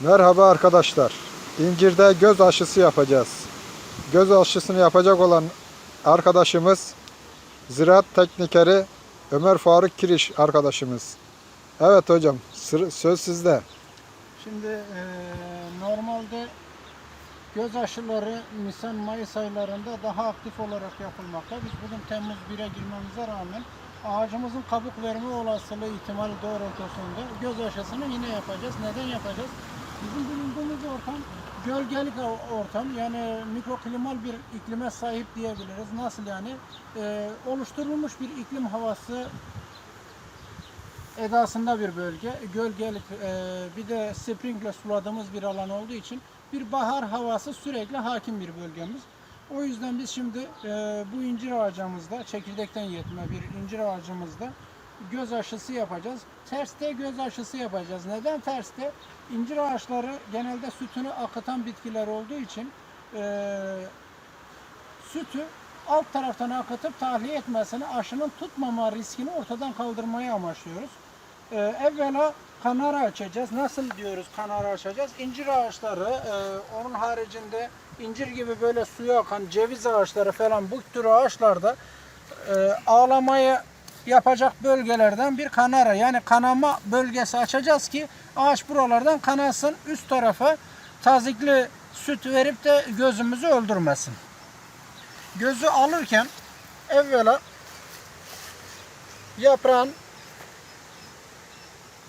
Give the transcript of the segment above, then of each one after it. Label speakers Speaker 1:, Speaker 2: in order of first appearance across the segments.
Speaker 1: Merhaba arkadaşlar. İncir'de göz aşısı yapacağız. Göz aşısını yapacak olan arkadaşımız Ziraat Teknikeri Ömer Faruk Kiriş arkadaşımız. Evet hocam söz sizde.
Speaker 2: Şimdi eee, normalde göz aşıları Nisan-Mayıs aylarında daha aktif olarak yapılmakta. Biz bugün Temmuz 1'e girmemize rağmen ağacımızın kabuk verme olasılığı ihtimali doğrultusunda göz aşısını yine yapacağız. Neden yapacağız? Bizim bulunduğumuz ortam gölgelik ortam yani mikroklimal bir iklime sahip diyebiliriz. Nasıl yani? Eee, oluşturulmuş bir iklim havası edasında bir bölge. Gölgelik e, bir de sprinkle suladığımız bir alan olduğu için bir bahar havası sürekli hakim bir bölgemiz. O yüzden biz şimdi e, bu incir ağacımızda, çekirdekten yetme bir incir ağacımızda göz aşısı yapacağız. Terste göz aşısı yapacağız. Neden terste? İncir ağaçları genelde sütünü akıtan bitkiler olduğu için e, sütü alt taraftan akıtıp tahliye etmesini, aşının tutmama riskini ortadan kaldırmayı amaçlıyoruz. Ee, evvela kanara açacağız. Nasıl diyoruz kanara açacağız? İncir ağaçları, e, onun haricinde incir gibi böyle suya akan ceviz ağaçları falan bu tür ağaçlarda e, ağlamayı yapacak bölgelerden bir kanara yani kanama bölgesi açacağız ki ağaç buralardan kanasın üst tarafa tazikli süt verip de gözümüzü öldürmesin gözü alırken evvela yaprağın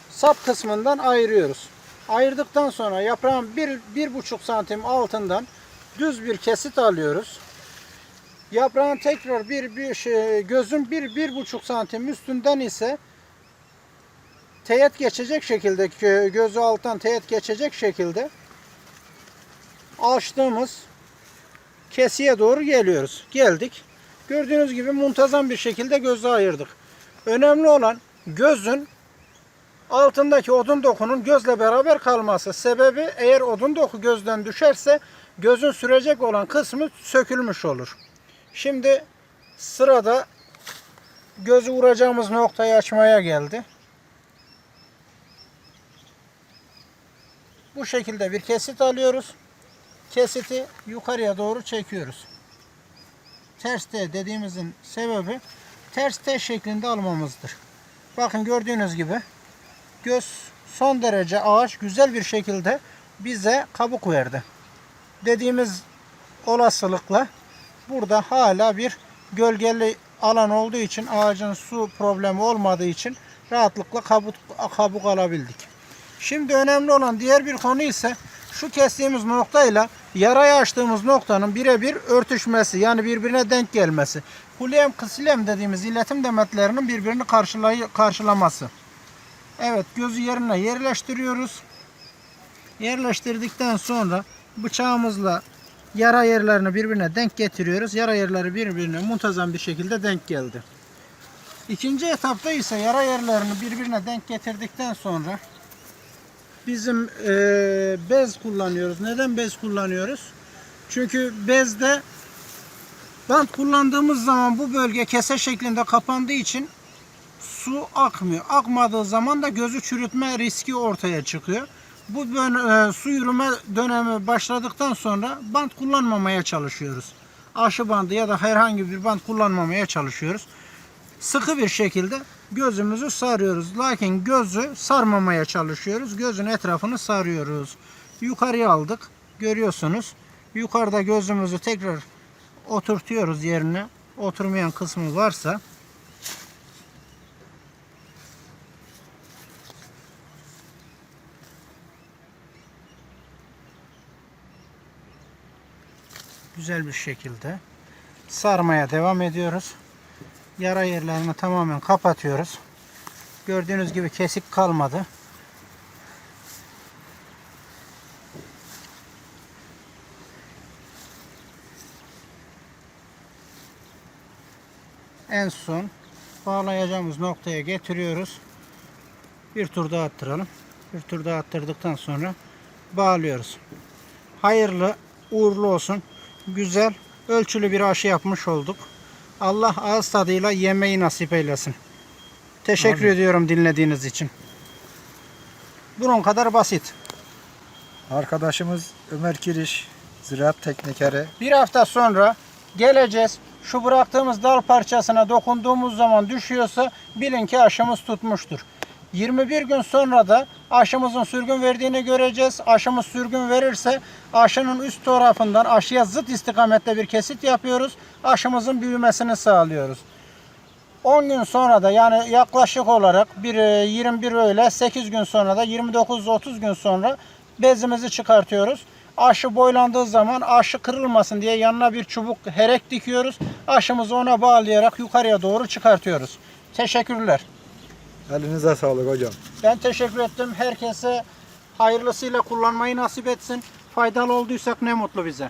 Speaker 2: sap kısmından ayırıyoruz. Ayırdıktan sonra yaprağın bir, bir buçuk santim altından düz bir kesit alıyoruz. Yaprağın tekrar bir, bir şey, gözün bir, bir buçuk santim üstünden ise teyit geçecek şekilde gö- gözü alttan teyit geçecek şekilde açtığımız kesiye doğru geliyoruz. Geldik. Gördüğünüz gibi muntazam bir şekilde gözü ayırdık. Önemli olan gözün altındaki odun dokunun gözle beraber kalması. Sebebi eğer odun doku gözden düşerse gözün sürecek olan kısmı sökülmüş olur. Şimdi sırada gözü vuracağımız noktayı açmaya geldi. Bu şekilde bir kesit alıyoruz kesiti yukarıya doğru çekiyoruz. Ters T dediğimizin sebebi ters T şeklinde almamızdır. Bakın gördüğünüz gibi göz son derece ağaç güzel bir şekilde bize kabuk verdi. Dediğimiz olasılıkla burada hala bir gölgeli alan olduğu için ağacın su problemi olmadığı için rahatlıkla kabuk, kabuk alabildik. Şimdi önemli olan diğer bir konu ise şu kestiğimiz noktayla yarayı açtığımız noktanın birebir örtüşmesi yani birbirine denk gelmesi. Kulem kısilem dediğimiz iletim demetlerinin birbirini karşılay karşılaması. Evet gözü yerine yerleştiriyoruz. Yerleştirdikten sonra bıçağımızla yara yerlerini birbirine denk getiriyoruz. Yara yerleri birbirine muntazam bir şekilde denk geldi. İkinci etapta ise yara yerlerini birbirine denk getirdikten sonra bizim e, bez kullanıyoruz. Neden bez kullanıyoruz? Çünkü bezde bant kullandığımız zaman bu bölge kese şeklinde kapandığı için su akmıyor. Akmadığı zaman da gözü çürütme riski ortaya çıkıyor. Bu bön- e, su yürüme dönemi başladıktan sonra bant kullanmamaya çalışıyoruz. Aşı bandı ya da herhangi bir bant kullanmamaya çalışıyoruz. Sıkı bir şekilde gözümüzü sarıyoruz. Lakin gözü sarmamaya çalışıyoruz. Gözün etrafını sarıyoruz. Yukarıya aldık. Görüyorsunuz. Yukarıda gözümüzü tekrar oturtuyoruz yerine. Oturmayan kısmı varsa güzel bir şekilde sarmaya devam ediyoruz. Yara yerlerini tamamen kapatıyoruz. Gördüğünüz gibi kesik kalmadı. En son bağlayacağımız noktaya getiriyoruz. Bir tur daha attıralım. Bir tur daha attırdıktan sonra bağlıyoruz. Hayırlı, uğurlu olsun. Güzel, ölçülü bir aşı yapmış olduk. Allah ağız tadıyla yemeği nasip eylesin. Teşekkür
Speaker 1: Amin.
Speaker 2: ediyorum dinlediğiniz için. Bunun kadar basit.
Speaker 1: Arkadaşımız Ömer Kiriş, ziraat teknikeri.
Speaker 2: Bir hafta sonra geleceğiz. Şu bıraktığımız dal parçasına dokunduğumuz zaman düşüyorsa bilin ki aşımız tutmuştur. 21 gün sonra da aşımızın sürgün verdiğini göreceğiz. Aşımız sürgün verirse aşının üst tarafından aşıya zıt istikamette bir kesit yapıyoruz. Aşımızın büyümesini sağlıyoruz. 10 gün sonra da yani yaklaşık olarak bir e, 21 öyle 8 gün sonra da 29-30 gün sonra bezimizi çıkartıyoruz. Aşı boylandığı zaman aşı kırılmasın diye yanına bir çubuk herek dikiyoruz. Aşımızı ona bağlayarak yukarıya doğru çıkartıyoruz. Teşekkürler.
Speaker 1: Elinize sağlık hocam.
Speaker 2: Ben teşekkür ettim. Herkese hayırlısıyla kullanmayı nasip etsin. Faydalı olduysak ne mutlu bize.